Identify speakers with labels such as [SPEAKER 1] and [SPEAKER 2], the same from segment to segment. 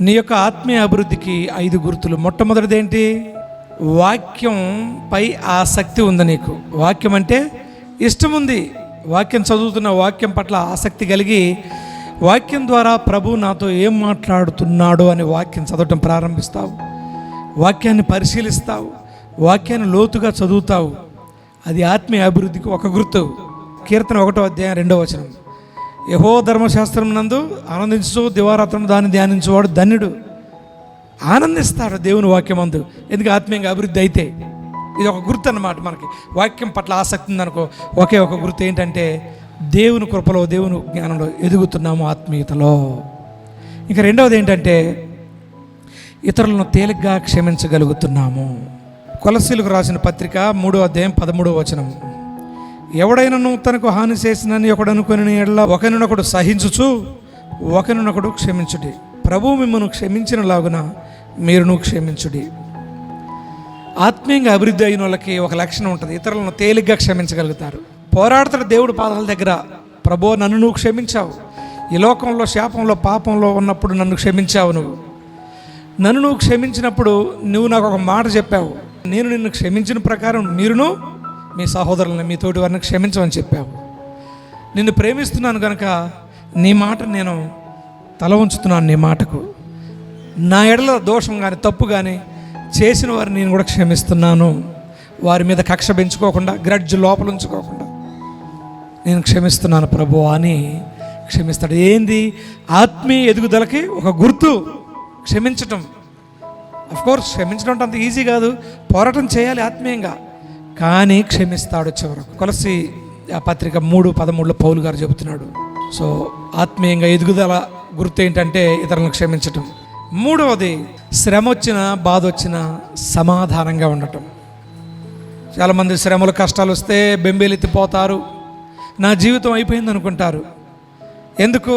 [SPEAKER 1] నీ యొక్క ఆత్మీయ అభివృద్ధికి ఐదు గుర్తులు. మొట్టమొదటిది ఏంటి వాక్యం పై ఆసక్తి ఉంది నీకు. వాక్యం అంటే ఇష్టం ఉంది. వాక్యం చదువుతున్న వాక్యం పట్ల ఆసక్తి కలిగి వాక్యం ద్వారా ప్రభు నాతో ఏం మాట్లాడుతున్నాడో అని వాక్యం చదవటం ప్రారంభిస్తావు. వాక్యాన్ని పరిశీలిస్తావు. వాక్యాన్ని లోతుగా చదువుతావు. అది ఆత్మీయ అభివృద్ధికి ఒక గుర్తు. కీర్తన ఒకటో అధ్యాయం రెండో వచనం. యహో ధర్మశాస్త్రం నందు ఆనందించు దివారాత్రం దాన్ని ధ్యానించేవాడు ధన్యుడు. ఆనందిస్తాడు దేవుని వాక్యం అందు ఎందుకు? ఆత్మీయంగా అభివృద్ధి అయితే. ఇది ఒక గుర్తు అన్నమాట మనకి. వాక్యం పట్ల ఆసక్తి ఉందనుకో ఒకే ఒక గుర్తు ఏంటంటే దేవుని కృపలో దేవుని జ్ఞానంలో ఎదుగుతున్నాము ఆత్మీయతలో. ఇంకా రెండవది ఏంటంటే ఇతరులను తేలిగ్గా క్షమించగలుగుతున్నాము. కొలసీలకు రాసిన పత్రిక మూడో అధ్యాయం పదమూడవ వచనం ఎవడైనను తనకు హాని చేసినని ఒకడు అనుకుని ఎడల ఒకరినొకడు సహించుచు ఒకరినొకడు క్షమించుడి. ప్రభు మిమ్మల్ని క్షమించిన మీరును క్షమించుడి. ఆత్మీయంగా అభివృద్ధి అయిన వాళ్ళకి ఒక లక్షణం ఉంటుంది. ఇతరులను తేలిగ్గా క్షమించగలుగుతారు. పోరాడుతున్న దేవుడు పాదాల దగ్గర ప్రభు నన్ను నువ్వు క్షమించావు. ఈ లోకంలో శాపంలో పాపంలో ఉన్నప్పుడు నన్ను క్షమించావు నువ్వు. నన్ను నువ్వు క్షమించినప్పుడు నువ్వు నాకు ఒక మాట చెప్పావు. నేను నిన్ను క్షమించిన ప్రకారం మీరును మీ సహోదరులను మీ తోటి వారిని క్షమించమని చెప్పావు. నిన్ను ప్రేమిస్తున్నాను కనుక నీ మాట నేను తల ఉంచుతున్నాను నీ మాటకు. నా ఎడల దోషం కానీ తప్పు కానీ చేసిన వారిని నేను కూడా క్షమిస్తున్నాను. వారి మీద కక్ష పెంచుకోకుండా గ్రడ్జ్ లోపల ఉంచుకోకుండా నేను క్షమిస్తున్నాను ప్రభు అని క్షమిస్తాడు. ఏంది? ఆత్మీయ ఎదుగుదలకి ఒక గుర్తు. క్షమించటం. అఫ్కోర్స్ క్షమించడం అంత ఈజీ కాదు. పోరాటం చేయాలి ఆత్మీయంగా. కానీ క్షమిస్తాడు చివరకు. కొలసి పత్రిక మూడు పదమూడులో పౌలు గారు చెబుతున్నాడు. సో ఆత్మీయంగా ఎదుగుదల గుర్తు ఏంటంటే ఇతరులను క్షమించటం. మూడవది శ్రమ వచ్చిన బాధ వచ్చిన సమాధానంగా ఉండటం. చాలామంది శ్రమలు కష్టాలు వస్తే బెంబేలెత్తిపోతారు. నా జీవితం అయిపోయింది అనుకుంటారు. ఎందుకు?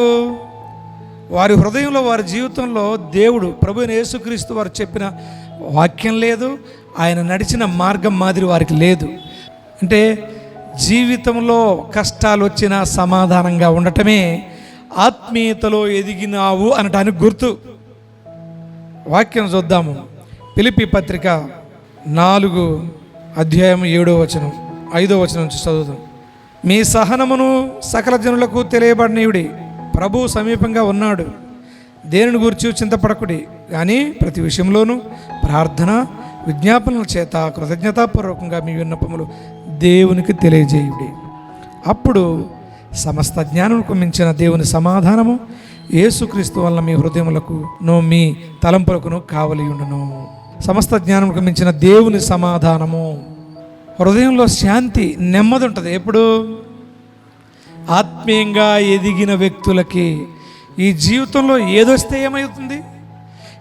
[SPEAKER 1] వారి హృదయంలో వారి జీవితంలో దేవుడు ప్రభు యేసుక్రీస్తు వారు చెప్పిన వాక్యం లేదు. ఆయన నడిచిన మార్గం మాదిరి వారికి లేదు. అంటే జీవితంలో కష్టాలు వచ్చినా సమాధానంగా ఉండటమే ఆత్మీయతలో ఎదిగినావు అనటానికి గుర్తు. వాక్యం చూద్దాము. పిలిపి పత్రిక నాలుగు అధ్యాయం ఏడో వచనం ఐదో వచనం నుంచి మీ సహనమును సకల జనులకు తెలియబడినయుడి ప్రభు సమీపంగా ఉన్నాడు. దేనిని గురించి చింతపడకుడి? కానీ ప్రతి విషయంలోనూ ప్రార్థన విజ్ఞాపనల చేత కృతజ్ఞతాపూర్వకంగా మీ విన్నపములు దేవునికి తెలియజేయుడి. అప్పుడు సమస్త జ్ఞానముకు మించిన దేవుని సమాధానము యేసుక్రీస్తు వల్ల మీ హృదయములకు నో మీ తలంపులకును కావలి సమస్త జ్ఞానముకు మించిన దేవుని సమాధానము. హృదయంలో శాంతి నెమ్మది ఉంటుంది ఎప్పుడు? ఆత్మీయంగా ఎదిగిన వ్యక్తులకి ఈ జీవితంలో ఏదొస్తే ఏమవుతుంది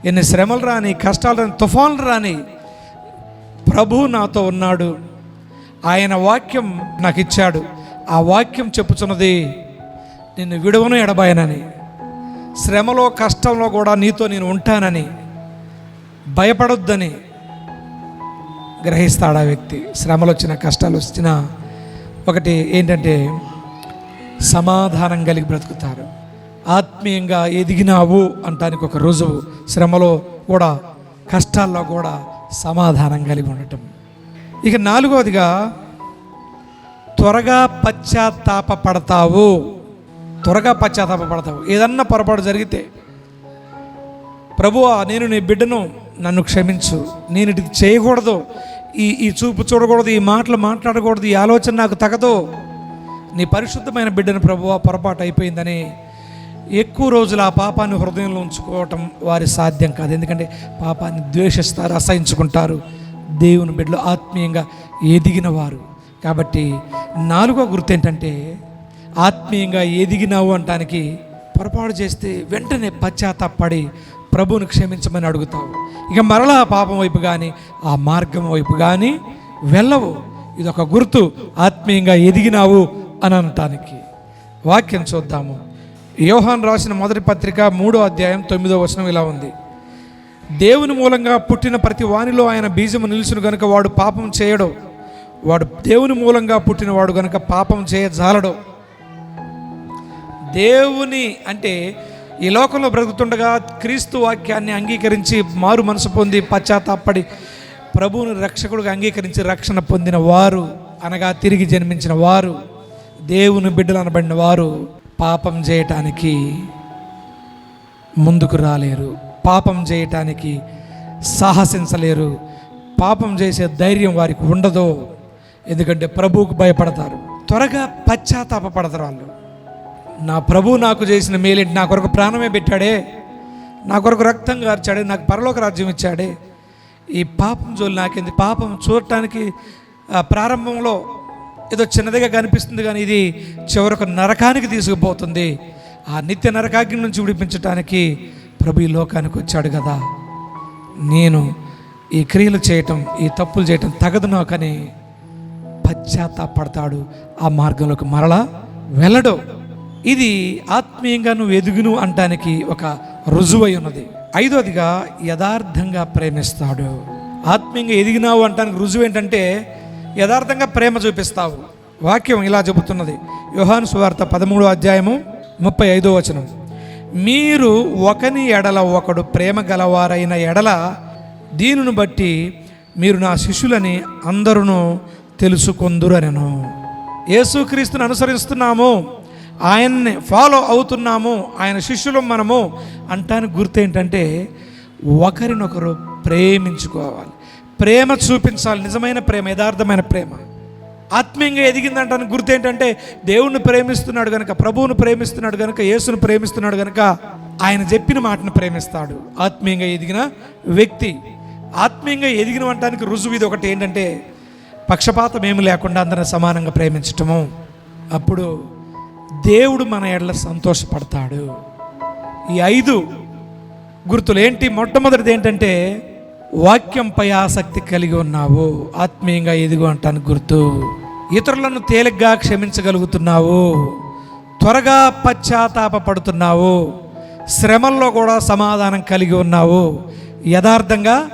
[SPEAKER 1] ఎన్ని శ్రమలు రాని కష్టాలు రాని తుఫాన్లు రాని ప్రభు నాతో ఉన్నాడు. ఆయన వాక్యం నాకు ఇచ్చాడు ఆ వాక్యం చెప్పుచున్నది నిన్ను విడవను ఎడబాయనని. శ్రమలో కష్టంలో కూడా నీతో నేను ఉంటానని. భయపడొద్దని గ్రహిస్తాడు ఆ వ్యక్తి? శ్రమలు వచ్చిన కష్టాలు వచ్చిన ఒకటి ఏంటంటే సమాధానం కలిగి బ్రతుకుతారు. ఆత్మీయంగా ఎదిగినావు అంటానికి ఒక రుజువు. శ్రమలో కూడా కష్టాల్లో కూడా సమాధానం కలిగి ఉండటం. ఇక నాలుగవదిగా త్వరగా పశ్చాత్తాప పడతావు త్వరగా పశ్చాత్తాప పడతావు ఏదన్నా పొరపాటు జరిగితే ప్రభువా నేను నీ బిడ్డను నన్ను క్షమించు. నేను ఇది చేయకూడదు. ఈ ఈ చూపు చూడకూడదు. ఈ మాటలు మాట్లాడకూడదు. ఈ ఆలోచన నాకు తగదు. నీ పరిశుద్ధమైన బిడ్డను ప్రభువా పొరపాటు అయిపోయిందని ఎక్కువ రోజులు ఆ పాపాన్ని హృదయంలో ఉంచుకోవటం వారి సాధ్యం కాదు. ఎందుకంటే పాపాన్ని ద్వేషిస్తారు అసహించుకుంటారు. దేవుని బిడ్డలు ఆత్మీయంగా ఎదిగిన వారు కాబట్టి నాలుగో గుర్తు ఏంటంటే ఆత్మీయంగా ఎదిగినావు అంటానికి పొరపాటు చేస్తే వెంటనే పశ్చాత్తాపడి ప్రభువుని క్షమించమని అడుగుతావు. ఇక మరలా పాపం వైపు కానీ ఆ మార్గం వైపు కానీ వెళ్ళవు. ఇది ఒక గుర్తు. ఆత్మీయంగా ఎదిగినావు అని అనటానికి. వాక్యం చూద్దాము. యోహాన్ రాసిన మొదటి పత్రిక మూడో అధ్యాయం తొమ్మిదో వచనం ఇలా ఉంది. దేవుని మూలంగా పుట్టిన ప్రతి వానిలో ఆయన బీజము నిలుచును గనుక వాడు పాపం చేయడు. వాడు దేవుని మూలంగా పుట్టినవాడు గనుక పాపం చేయజాలడు. దేవుని అంటే ఈ లోకంలో బ్రతుకుతుండగా క్రీస్తు వాక్యాన్ని అంగీకరించి మారు మనసు పొంది పశ్చాత్తాపడి ప్రభువుని రక్షకుడుగా అంగీకరించి రక్షణ పొందిన వారు అనగా తిరిగి జన్మించిన వారు దేవుని బిడ్డలు అనబడిన వారు. పాపం చేయటానికి ముందుకు రాలేరు. పాపం చేయటానికి సాహసించలేరు. పాపం చేసే ధైర్యం వారికి ఉండదు. ఎందుకంటే ప్రభువుకు భయపడతారు. త్వరగా పశ్చాత్తాపడతారు వాళ్ళు. నా ప్రభు నాకు చేసిన మేలేంటి? నా కొరకు ప్రాణమే పెట్టాడే. నా కొరకు రక్తం గార్చాడే. నాకు పరలోక రాజ్యం ఇచ్చాడే. ఈ పాపం జోలు నాకెందుకు? పాపం చూడటానికి ప్రారంభంలో ఏదో చిన్నదిగా కనిపిస్తుంది కానీ ఇది చివరకు నరకానికి తీసుకుపోతుంది. ఆ నిత్య నరకాగ్ని నుంచి విడిపించడానికి ప్రభు ఈ లోకానికి వచ్చాడు కదా. నేను ఈ క్రియలు చేయటం ఈ తప్పులు చేయటం తగదు నాకని పశ్చాత్తాపడతాడు. ఆ మార్గంలోకి మరలా వెళ్ళడు. ఇది ఆత్మీయంగా నువ్వు ఎదుగును అంటానికి ఒక రుజువై ఉన్నది. ఐదోదిగా యథార్థంగా ప్రేమిస్తాడు. ఆత్మీయంగా ఎదిగినావు అంటానికి రుజువు ఏంటంటే యథార్థంగా ప్రేమ చూపిస్తావు. వాక్యం ఇలా చెబుతున్నది. యోహాను సువార్త పదమూడో అధ్యాయము ముప్పై ఐదో వచనం. మీరు ఒకని ఎడల ఒకడు ప్రేమ గలవారైన ఎడల దీనిని బట్టి మీరు నా శిష్యులని అందరూ తెలుసుకొందురనను. యేసుక్రీస్తుని అనుసరిస్తున్నాము. ఆయన్ని ఫాలో అవుతున్నాము. ఆయన శిష్యులు మనము. అంటానికి గుర్తు ఏంటంటే ఒకరినొకరు ప్రేమించుకోవాలి. ప్రేమ చూపించాలి. నిజమైన ప్రేమ యథార్థమైన ప్రేమ. ఆత్మీయంగా ఎదిగిందంటానికి గుర్తు ఏంటంటే దేవుణ్ణి ప్రేమిస్తున్నాడు కనుక ప్రభువును ప్రేమిస్తున్నాడు కనుక యేసును ప్రేమిస్తున్నాడు కనుక ఆయన చెప్పిన మాటను ప్రేమిస్తాడు. ఆత్మీయంగా ఎదిగిన వ్యక్తి. ఆత్మీయంగా ఎదిగిన వంటానికి రుజువు ఇది ఒకటి ఏంటంటే పక్షపాతం ఏమి లేకుండా అందరిని సమానంగా ప్రేమించటము. అప్పుడు దేవుడు మన ఎడల సంతోషపడతాడు. ఈ ఐదు గుర్తులు ఏంటి? మొట్టమొదటిది ఏంటంటే వాక్యంపై ఆసక్తి కలిగి ఉన్నావు. ఆత్మీయంగా ఎదుగు అంటాను గుర్తు. ఇతరులను తేలిగ్గా క్షమించగలుగుతున్నావు. త్వరగా పశ్చాత్తాపడుతున్నావు శ్రమల్లో కూడా సమాధానం కలిగి ఉన్నావు. యథార్థంగా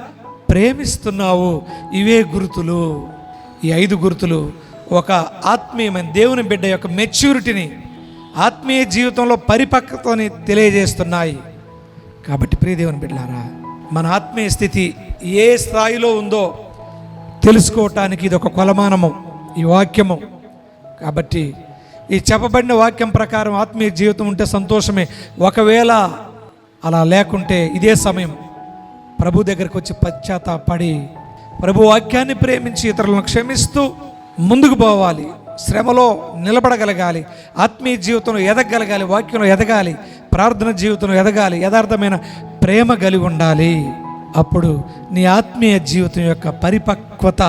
[SPEAKER 1] ప్రేమిస్తున్నావు. ఇవే గుర్తులు. ఈ ఐదు గుర్తులు ఒక ఆత్మీయమైన దేవుని బిడ్డ యొక్క మెచ్యూరిటీని ఆత్మీయ జీవితంలో పరిపక్వతని తెలియజేస్తున్నాయి. కాబట్టి ప్రియదేవుని బిడ్డలారా మన ఆత్మీయ స్థితి ఏ స్థాయిలో ఉందో తెలుసుకోవటానికి ఇది ఒక కొలమానము ఈ వాక్యము. కాబట్టి ఈ చెప్పబడిన వాక్యం ప్రకారం ఆత్మీయ జీవితం ఉంటే సంతోషమే. ఒకవేళ అలా లేకుంటే ఇదే సమయం. ప్రభు దగ్గరకు వచ్చి పశ్చాత్తాపడి ప్రభు వాక్యాన్ని ప్రేమించి ఇతరులను క్షమిస్తూ ముందుకు పోవాలి. శ్రమలో నిలబడగలగాలి. ఆత్మీయ జీవితంలో ఎదగలగాలి వాక్యంలో ఎదగాలి. ప్రార్థన జీవితం ఎదగాలి యథార్థమైన ప్రేమ కలిగి ఉండాలి. అప్పుడు నీ ఆత్మీయ జీవితం యొక్క పరిపక్వత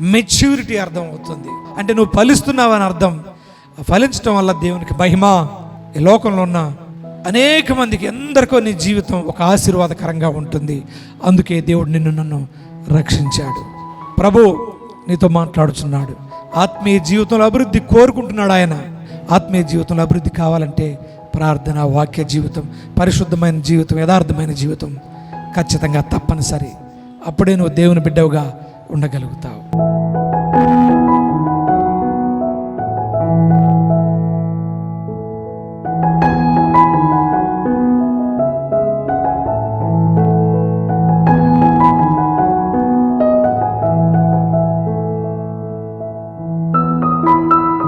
[SPEAKER 1] మెచ్యూరిటీ అర్థం అవుతుంది అంటే నువ్వు ఫలిస్తున్నావని అర్థం. ఫలించడం వల్ల దేవునికి మహిమ. ఈ లోకంలో ఉన్న అనేక మందికి ఎందరికో నీ జీవితం ఒక ఆశీర్వాదకరంగా ఉంటుంది. అందుకే దేవుడు నిన్ను నన్ను రక్షించాడు. ప్రభు నీతో మాట్లాడుచున్నాడు. ఆత్మీయ జీవితంలో అభివృద్ధి కోరుకుంటున్నాడు ఆయన. ఆత్మీయ జీవితంలో అభివృద్ధి కావాలంటే ప్రార్థన వాక్య జీవితం పరిశుద్ధమైన జీవితం యథార్థమైన జీవితం ఖచ్చితంగా తప్పనిసరి. అప్పుడే నువ్వు దేవుని బిడ్డవుగా ఉండగలుగుతావు.